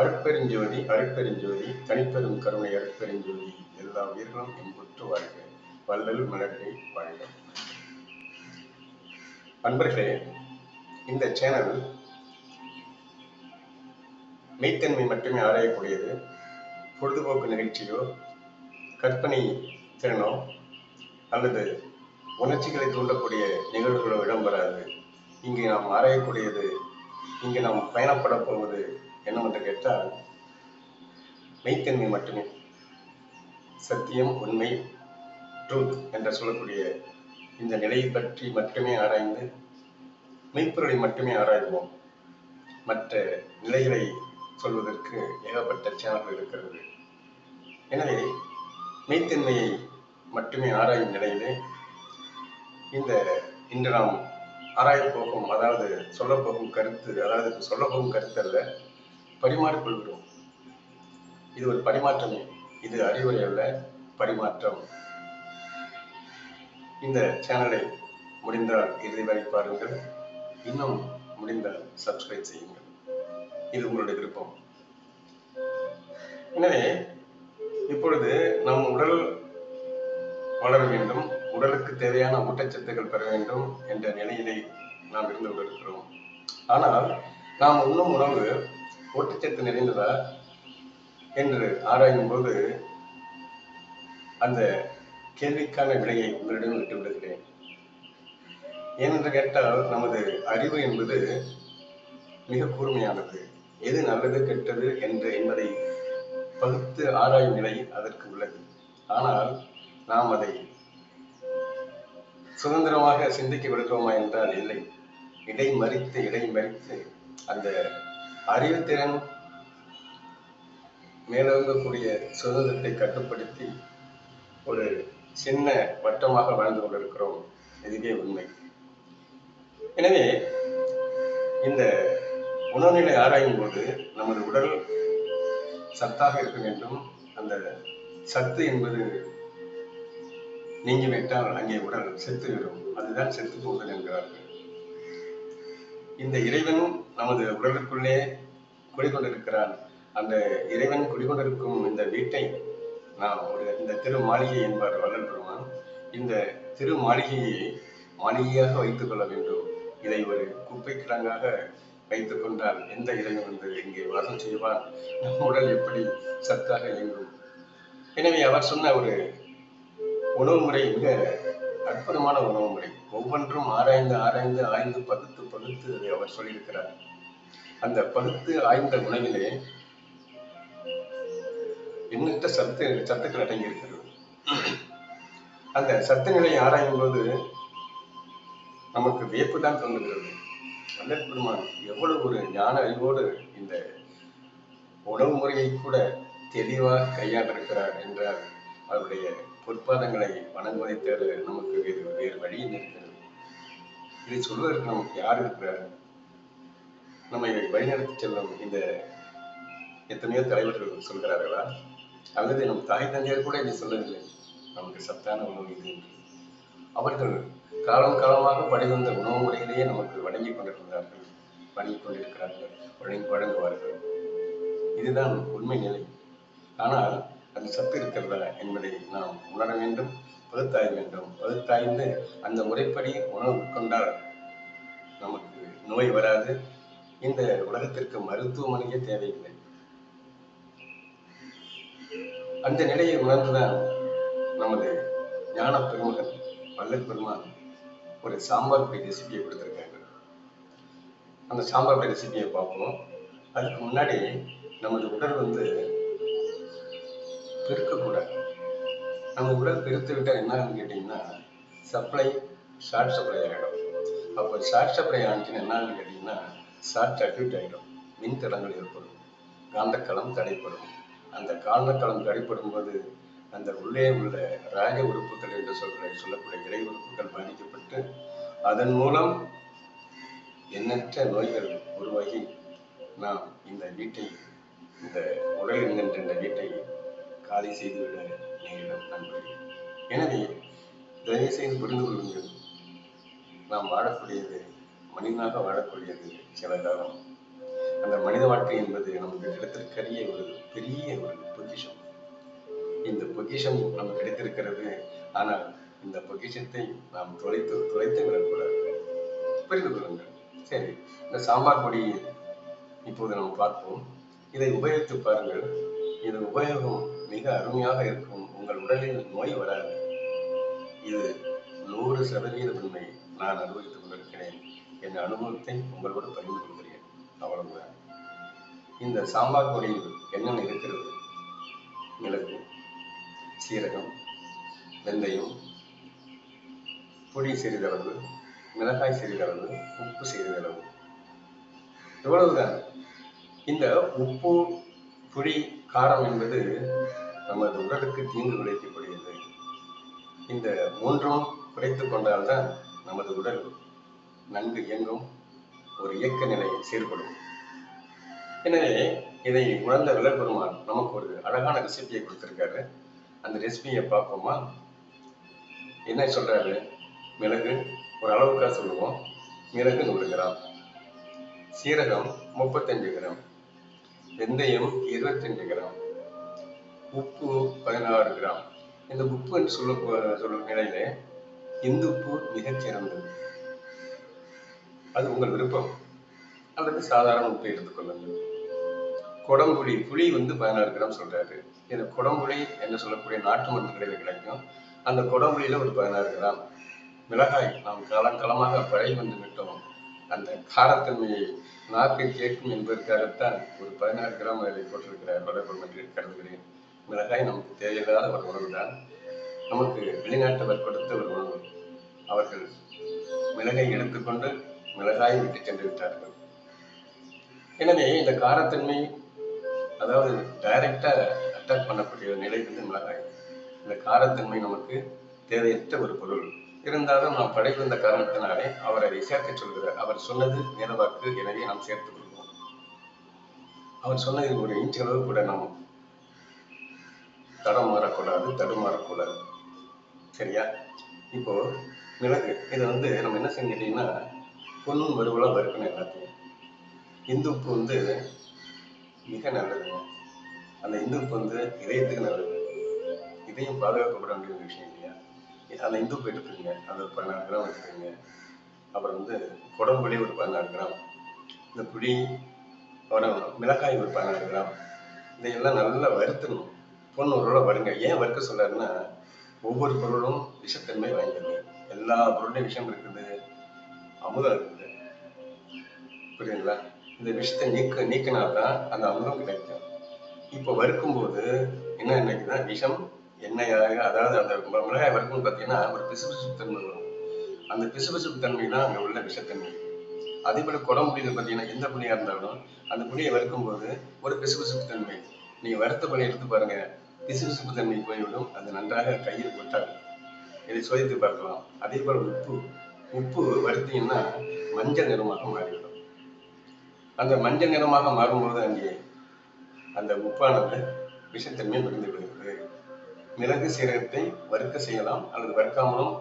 அருட்பெருஞ்சோதி அருட்பெருஞ்சோதி தனிப்பெரும் கருணை அருட்பெருஞ்சோதி எல்லா உயிர்களும் என்புற்று வாழ்க. வல்லல் மலர்களை வாழ்க. அன்பர்களே இந்த சேனல் மெய்த்தன்மை மட்டுமே ஆராயக்கூடியது. பொழுதுபோக்கு நிகழ்ச்சியோ கற்பனை திறனோ அல்லது உணர்ச்சிகளை தூண்டக்கூடிய நிகழ்வுகளோ இடம்பறாது. இங்கே நாம் ஆராயக்கூடியது இங்கு நாம் பயணப்பட போவது என்னவென்று கேட்டால் மெய்த்தன்மை மட்டுமே. சத்தியம் உண்மை ட்ரூத் என்று சொல்லக்கூடிய இந்த நிலையை பற்றி மட்டுமே ஆராய்ந்து மெய்ப்பொருளை மட்டுமே ஆராய்வோம். மற்ற நிலைகளை சொல்வதற்கு ஏகப்பட்ட சேனல்கள் இருக்கிறது. எனவே மெய்த்தன்மையை மட்டுமே ஆராயும் நிலையிலே இந்த இன்று நாம் ஆராயப்போகும் அதாவது சொல்லப்போகும் கருத்து அதாவது சொல்லப்போகும் கருத்து அல்ல பரிமாறிக்கொள்கிறோம். இது ஒரு பரிமாற்றமே. இது அறிவுரை அல்ல பரிமாற்றம். இந்த சேனலை முடிந்தால் இறுதி வரை பாருங்கள். இன்னும் முடிந்தால் சப்ஸ்கிரைப் செய்யுங்கள். இது உங்களுடைய விருப்பம். எனவே இப்பொழுது நம் உடல் வளர வேண்டும். உடலுக்கு தேவையான ஊட்டச்சத்துக்கள் பெற வேண்டும் என்ற நிலையிலே நாம் இருந்து கொண்டிருக்கிறோம். ஆனால் நாம் உண்ணும் உணவு ஊட்டச்சத்து நிறைந்ததா என்று ஆராயும் போது அந்த கேள்விக்கான விடையை உங்களிடம் விட்டு விடுகிறேன். ஏனென்று கேட்டால் நமது அறிவு என்பது மிக கூர்மையானது. எது நல்லது கெட்டது என்று என்பதை பகுத்து ஆராயும் நிலை அதற்கு உள்ளது. ஆனால் நாம் அதை சுதந்திரமாக சிந்திக்க விடுகிறோமா என்றால் இல்லை. இடை மறித்து இடை மறித்து அந்த அறிவுத்திறன் மேலோங்கக்கூடிய சுதந்திரத்தை கட்டுப்படுத்தி ஒரு சின்ன வட்டமாக வாழ்ந்து கொண்டிருக்கிறோம். இதுவே உண்மை. எனவே இந்த உணவுநிலை ஆராயும் போது நமது உடல் சத்தாக இருக்க வேண்டும். அந்த சத்து என்பது நீங்கிவிட்டால் அங்கே உடல் செத்துவிடும். அதுதான் செத்து போதல் என்கிறார்கள். இந்த இறைவன் நமது உடலுக்குள்ளே குடிகொண்டிருக்கிறான். அந்த இறைவன் குடிகொண்டிருக்கும் இந்த வீட்டை நாம் ஒரு இந்த திரு மாளிகை என்பார் வள்ளல் பெருமான். இந்த திரு மாளிகையை மாளிகையாக வைத்துக் கொள்ள வேண்டும். இதை ஒரு குப்பை கிடங்காக வைத்துக் கொண்டால் எந்த இறைவன் வந்து இங்கே வாசம் செய்வான்? நம் உடல் எப்படி சத்தாக இயங்கும்? எனவே அவர் சொன்ன ஒரு உணவு முறை மிக அற்புதமான உணவு முறை. ஒவ்வொன்றும் ஆராய்ந்து ஆராய்ந்து ஆய்ந்து பகுத்து பகுத்து அதை அவர் சொல்லியிருக்கிறார். அந்த பகுத்து ஆய்ந்த உணவிலே எண்ணற்ற சத்து சத்துக்கள் அடங்கி இருக்கிறது அந்த சத்து நிலையை ஆராயும் போது நமக்கு வியப்பு தான் தோன்றுகிறது. வல்லற் பெருமான் எவ்வளவு ஒரு ஞான அறிவோடு இந்த உணவு முறையை கூட தெளிவாக கையாண்டிருக்கிறார் என்றால் அவருடைய பொற்பாதங்களை வணங்குவதை தவிர நமக்கு வேறு வேறு வழியில் இருக்கிறது இதை சொல்வதற்கு நமக்கு யார் இருக்கிறார்கள்? நம்மை வழிநடத்தி செல்லும் இந்த எத்தனையோ தலைவர்கள் சொல்கிறார்களா? அல்லது நம் தாய் தந்தையர் கூட இதை சொல்லவில்லை. நமக்கு சத்தான உணவு இது என்று. அவர்கள் காலம் காலமாக படிவந்த உணவு முறையிலேயே நமக்கு வழங்கி கொண்டிருக்கிறார்கள் வழங்கிக் கொண்டிருக்கிறார்கள். வழங்கி வழங்குவார்கள். இதுதான் உண்மை நிலை. ஆனால் அது சத்து இருக்கிறதா என்பதை நாம் உணர வேண்டும். பகுத்தாய வேண்டும். பகுத்தாய்ந்து அந்த முறைப்படி உணவு உட்கொண்டால் நமக்கு நோய் வராது. இந்த உலகத்திற்கு மருத்துவமனையே தேவையில்லை. அந்த நிலையை உணர்ந்துதான் நமது ஞான பெருமகன் வல்லல் பெருமான் ஒரு சாம்பார் பொடி ரெசிபியை கொடுத்துருக்காங்க அந்த சாம்பார் பொடி ரெசிபியை பார்ப்போம். அதுக்கு முன்னாடி நமது உடல் வந்து பெருக்கக்கூடாது. நம்ம உடல் பெருத்து விட்டால் என்ன ஆகுன்னு கேட்டிங்கன்னா சப்ளை ஷார்ட் சப்ளை ஆகிடும் அப்போ ஷார்ட் சப்ளை ஆனிச்சுன்னா என்ன கேட்டிங்கன்னா ஷார்ட் சர்க்யூட் ஆகிடும் மின் தடங்கள் ஏற்படும். காந்தக்களம் தடைப்படும். அந்த காந்தக்களம் தடைப்படும் போது அந்த உள்ளே உள்ள ராஜ உறுப்புகள் என்று சொல்ற சொல்லக்கூடிய இறை உறுப்புகள் பாதிக்கப்பட்டு அதன் மூலம் எண்ணற்ற நோய்கள் உருவாகி நாம் இந்த வீட்டை இந்த உடல் என்கின்ற இந்த வீட்டை காலி செய்துவிட நேரிடும் எனவே தயவுசெய்து புரிந்து கொள்ளுங்கள். நாம் வாழக்கூடியது மனிதனாக வாழக்கூடியது சில காலம் அந்த மனித வாழ்க்கை என்பது நமக்கு கிடைத்திருக்கிற ஒரு பெரிய ஒரு பொக்கிஷம். இந்த பொக்கிஷம் நமக்கு கிடைத்திருக்கிறது. ஆனால் இந்த பொக்கிஷத்தை நாம் தொலைத்து தொலைத்து விடக்கூடாது புரிந்து கொள்ளுங்கள். சரி இந்த சாம்பார் பொடி இப்போது நாம் பார்ப்போம். இதை உபயோகித்து பாருங்கள். இதன் உபயோகம் மிக அருமையாக இருக்கும். உங்கள் உடலில் நோய் வராது இது நூறு சதவீதம் உண்மை. நான் அனுபவித்துக் கொண்டிருக்கிறேன். என் அனுபவத்தை உங்களோடு பகிர்ந்து கொள்கிறேன். அவ்வளவுதான். இந்த சாம்பார் பொடியில் என்னென்ன இருக்கிறது? மிளகு சீரகம் வெந்தயம் பொடி சிறிதளவு மிளகாய் சிறிதளவு உப்பு சிறிதளவு இவ்வளவுதான். இந்த உப்பு புளி காரம் என்பது நமது உடலுக்கு தீங்கு விளைவிக்கக்கூடியது. இந்த மூன்றும் குறைத்துக் கொண்டால்தான் நமது உடல் நன்கு இயங்கும் ஒரு இயக்க நிலை செயல்படும் எனவே இதை உணர்ந்த விளப்பெருமான் நமக்கு ஒரு அழகான ரெசிபியை கொடுத்திருக்காரு. அந்த ரெசிபியை பார்ப்போமா? என்ன சொல்றாரு? மிளகு ஒரு அளவுக்காக சொல்லுவோம். மிளகு நூறு கிராம். சீரகம் முப்பத்தஞ்சு கிராம். வெந்தயம் இருபத்தஞ்சு கிராம். உப்பு பதினாறு கிராம். இந்த உப்பு என்று சொல்ல சொல்லும் நிலையில இந்து உப்பு மிகச் சிறந்தது. அது உங்கள் விருப்பம். அல்லது சாதாரண உப்பை எடுத்துக்கொள்ளுங்கள் குடம்புளி புளி வந்து பதினாறு கிராம் சொல்றாரு. இந்த குடம்புளி என்று சொல்லக்கூடிய நாட்டு மருந்து கடையில் கிடைக்கும். அந்த குடம்புளியில ஒரு பதினாறு கிராம். மிளகாய் நாம் காலங்காலமாக பழகி வந்து விட்டோம். அந்த காரத்தன்மையை நாக்கில் கேட்கும் என்பதற்காகத்தான் ஒரு பதினாறு கிராம் அதில் போட்டிருக்கிறார் வடபுறம் என்று கருதுகிறேன். மிளகாய் நமக்கு தேவையில்லாத ஒரு உணவு தான் நமக்கு வெளிநாட்டவர் கொடுத்த ஒரு உணவு. அவர்கள் மிளகை எடுத்துக்கொண்டு மிளகாயை விட்டு சென்று விட்டார்கள். எனவே இந்த காரத்தன்மை அதாவது டைரக்டா அட்டாக் பண்ணக்கூடிய நிலை வந்து மிளகாய். இந்த காரத்தன்மை நமக்கு தேவையற்ற ஒரு பொருள். இருந்தாலும் நாம் படைத்திருந்த காரணத்தினாலே அவர் அதை சேர்க்க சொல்கிறார். அவர் சொன்னது நிலவாக்கு எனவே நாம் சேர்த்துக் கொள்வோம். அவர் சொன்னதில் ஒரு இன்ச் அளவு கூட நாம் தடம் மாறக்கூடாது தடுமாறக்கூடாது சரியா? இப்போ மிளகு இதை வந்து நம்ம என்ன செஞ்சிட்டீங்கன்னா பொண்ணும் வறுவலா வறுக்கணும் எல்லாத்தையும். இந்து உப்பு வந்து மிக நல்லதுங்க. அந்த இந்து உப்பு வந்து இதயத்துக்கு நல்லது. இதையும் பாதுகாக்கப்பட வேண்டிய ஒரு விஷயம் இல்லையா? அந்த இந்து உப்பு எடுத்துக்கங்க. அது ஒரு பதினாறு கிராம் எடுத்துக்கங்க. அப்புறம் வந்து குடம்புளி ஒரு பதினாறு கிராம். இந்த புளி அப்புறம் மிளகாய் ஒரு பதினாறு கிராம். இதையெல்லாம் நல்லா வறுத்துணும் பொண்ணு வருங்க. ஏன் வறுக்க சொன்னாருன்னா ஒவ்வொரு பொருளும் விஷத்தன்மை வாய்ந்தது. எல்லா பொருளையும் விஷம் இருக்குது. அமுதம் இருக்குது. புரியுதுங்களா? இந்த விஷத்தை நீக்க நீக்கினால்தான் அந்த அமுதம் கிடைக்கும். இப்போ வறுக்கும்போது என்ன நினைக்குதுன்னா விஷம் எண்ணெயாக அதாவது அந்த மிளகாய் வறுக்கும் பார்த்தீங்கன்னா ஒரு பிசுபிசுப்பு தன்மை வரும். அந்த பிசுபிசுப்பு தன்மை தான் அங்கே உள்ள விஷத்தன்மை. அதே போல குடம்புளியில் பார்த்தீங்கன்னா எந்த புளியா இருந்தாலும் அந்த புளியை வறுக்கும்போது ஒரு பிசுபிசுப்பு தன்மை. நீங்க வறுத்த புளியை எடுத்து பாருங்க. பிசுபிசுப்பு தன்மை போய்விடும் அது நன்றாக கையில் கொட்டாது இதை சோதித்து பார்க்கலாம் அதே போல உப்பு உப்பு வறுத்தீங்கன்னா மஞ்சள் நிறமாக மாறிவிடும் அந்த மஞ்சள் நிறமாக மாறும்போது அங்கே அந்த உப்பானது விஷத்தன்மை விழுந்து விடுகிறது மிளகு சீரகத்தை வறுக்க செய்யலாம் அல்லது வறுக்காமலும்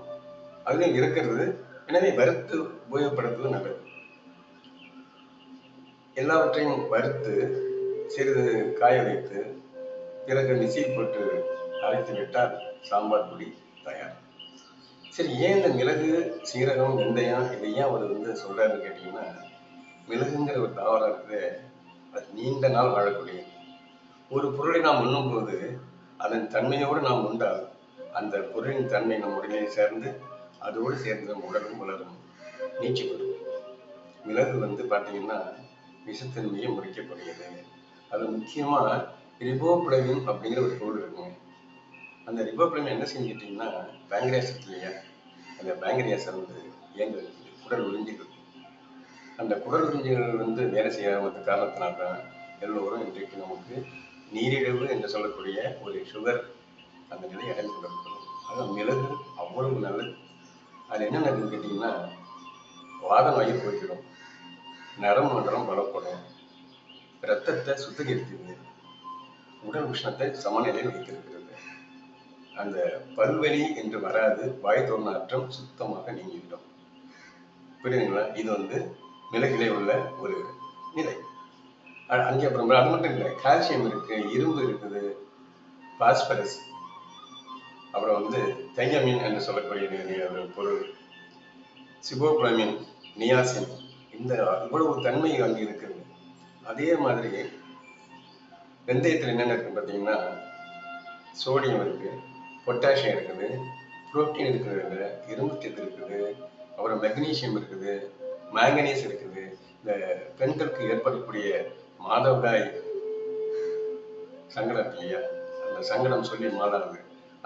அதுலேயும் இருக்கிறது எனவே வறுத்து உபயோகப்படுத்துவது நல்லது எல்லாவற்றையும் வறுத்து சிறிது காய வைத்து பிறகு மிக்சியில் போட்டு அரைத்து விட்டால் சாம்பார் பொடி தயார். சரி ஏன் இந்த மிளகு சீரகம் வெந்தயம் இதை ஏன் அவர் வந்து சொல்கிறாருன்னு கேட்டீங்கன்னா மிளகுங்கிற ஒரு தாவரம் இருக்குது அது நீண்ட நாள் வாழக்கூடியது ஒரு பொருளை நாம் உண்ணும்போது அதன் தன்மையோடு நாம் உண்டால் அந்த பொருளின் தன்மை நம் உடலிலே சேர்ந்து அதோடு சேர்ந்து நம் உடலும் வளரும் நீச்சி பெறும் மிளகு வந்து பார்த்தீங்கன்னா விஷத்தன்மையை முறிக்கக்கூடியது. அது முக்கியமாக ரிபோப்ளவின் அப்படிங்கிற ஒரு பொருள் இருக்குங்க. அந்த ரிபோப்ளவின் என்ன செஞ்சிட்டீங்கன்னா பேங்க்ரியாஸ் இல்லையா அந்த பேங்க்ரியாஸை வந்து இயங்க குடல் உறிஞ்சிகள் அந்த குடல் உறிஞ்சிகள் வந்து வேலை செய்யாத காரணத்தினால தான் எல்லோரும் இன்றைக்கு நமக்கு நீரிழிவு என்று சொல்லக்கூடிய ஒரு சுகர் அந்த நிலை அடைந்து கொண்டிருக்கணும் அது மிளகு அவ்வளவு நல்லது. அது என்ன நடக்குதுன்னு கேட்டிங்கன்னா வாத நோயை போய்க்கிடும் நரம் மண்டலம் பலப்படும். ரத்தத்தை சுத்திகரிக்குது உடல் உஷ்ணத்தை சமநிலையில் வைத்திருக்கிறது. அந்த பல்வலி என்று வராது வாய் தோர்நாற்றம் சுத்தமாக நீங்கிவிடும். புரியுதுங்களா? இது வந்து மிளகிலே உள்ள ஒரு நிலை. அங்கே அப்புறம் அது மட்டும் இல்லை கால்சியம் இருக்கு இரும்பு இருக்குது பாஸ்பரஸ் அப்புறம் வந்து தையமின் என்று சொல்லக்கூடிய ஒரு பொருள் சிபோப்ளமின் நியாசின் இந்த இவ்வளவு தன்மை அங்கே இருக்கிறது. அதே மாதிரி வெந்தயத்தில் என்னென்ன இருக்குன்னு பார்த்தீங்கன்னா சோடியம் இருக்கு பொட்டாசியம் இருக்குது புரோட்டீன் இருக்குது இரும்புச்சத்து இருக்குது அப்புறம் மெக்னீசியம் இருக்குது மேங்கனீஸ் இருக்குது. இந்த பெண்களுக்கு ஏற்படக்கூடிய மாதவிடாய் சங்கடம் இருக்கு இல்லையா? அந்த சங்கடம் சொல்லி மாறாது.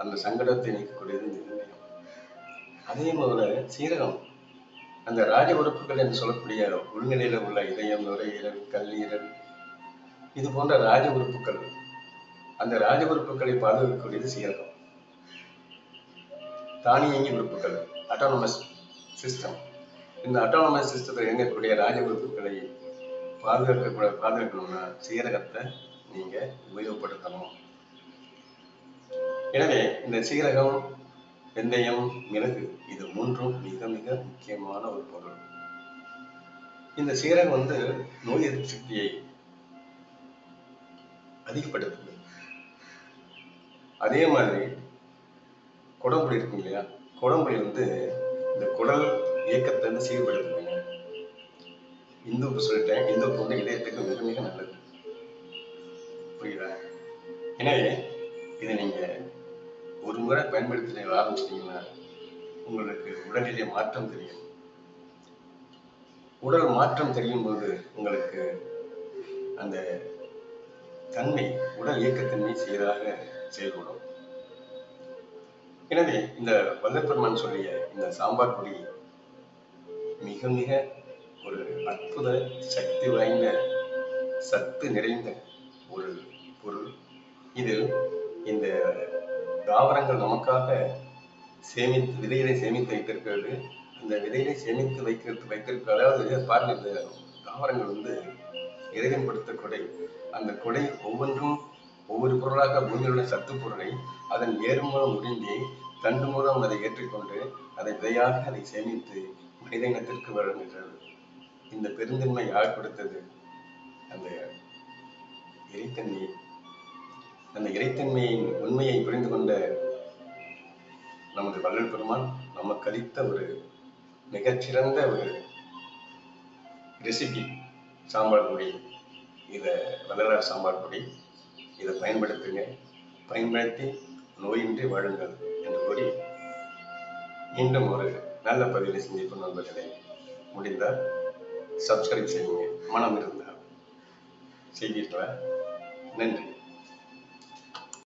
அந்த சங்கடத்தை நீக்கக்கூடியது இந்த வெந்தயம் அதே போல சீரகம். அந்த ராஜ உறுப்புகள் என்று சொல்லக்கூடிய உள்நிலையில உள்ள இதயம் நுரையீரல் கல்லீரல் இது போன்ற ராஜ உறுப்புகள் அந்த ராஜ உறுப்புகளை பாதுகாக்கக்கூடியது சீரகம். தானியங்கி உறுப்புகள் அட்டானமஸ் சிஸ்டம் இந்த அட்டானமஸ் சிஸ்டத்தில் இயங்கக்கூடிய ராஜ உறுப்புகளை பாதுகாக்க பாதுகாக்கணும்னா சீரகத்தை நீங்கள் உபயோகப்படுத்தணும். எனவே இந்த சீரகம் வெந்தயம் மிளகு இது மூன்றும் மிக மிக முக்கியமான ஒரு பொருள். இந்த சீரகம் வந்து நோய் எதிர்ப்பு சக்தியை அதிகப்படுத்துது. அதே மாதிரி குடம்புடி இருக்கு இல்லையா? குடம்புடி வந்து இந்த குடல் இயக்கத்தை வந்து சீர்படுத்துதுங்க இந்து சொல்லிட்டேன். இந்து வந்து இதயத்துக்கு மிக மிக நல்லது. புரியுதா? எனவே இதை நீங்க ஒரு முறை பயன்படுத்தி ஆரம்பிச்சிட்டீங்கன்னா உங்களுக்கு உடல்நிலை மாற்றம் தெரியும். உடல் மாற்றம் தெரியும் போது உங்களுக்கு அந்த தன்மை உடல் இயக்கத்தன்மை சீராக செயல்படும். எனவே இந்த வல்லப்பெருமான் சொல்லிய இந்த சாம்பார் பொடி மிக மிக ஒரு அற்புத சக்தி வாய்ந்த சத்து நிறைந்த ஒரு பொருள். இதில் இந்த தாவரங்கள் நமக்காக சேமித்து விதைகளை சேமித்து வைத்திருக்கிறது. அந்த விதைகளை சேமித்து வைக்கிறது வைத்திருக்க அதாவது பாருங்க இந்த தாவரங்கள் வந்து இறைவன் கொடுத்த கொடை. அந்த கொடை ஒவ்வொன்றும் ஒவ்வொரு பொருளாக பூமியிலுள்ள சத்து பொருளை அதன் வேர் மூலம் உறிஞ்சி தண்டு மூலம் அதை ஏற்றுக்கொண்டு அதை விதையாக அதை சேமித்து மனித இனத்திற்கு வழங்குகிறது. இந்த பெருந்தன்மை யார் கொடுத்தது அந்த இறைத்தன்மை அந்த இறைத்தன்மையின் உண்மையை புரிந்து கொண்ட நமது வள்ளல் பெருமான் நமக்கு அளித்த ஒரு மிகச்சிறந்த ஒரு ரெசிபி சாம்பார் பொடி இதை வள்ளலார் சாம்பார் பொடி. இதை பயன்படுத்துங்க. பயன்படுத்தி நோயின்றி வாழுங்கள் என்று கூறி மீண்டும் ஒரு நல்ல பதிவை சந்திப்போம் நண்பர்களே முடிந்தால் சப்ஸ்கிரைப் செய்யுங்க. மனம் இருந்தால் செய்வீர்களா நன்றி.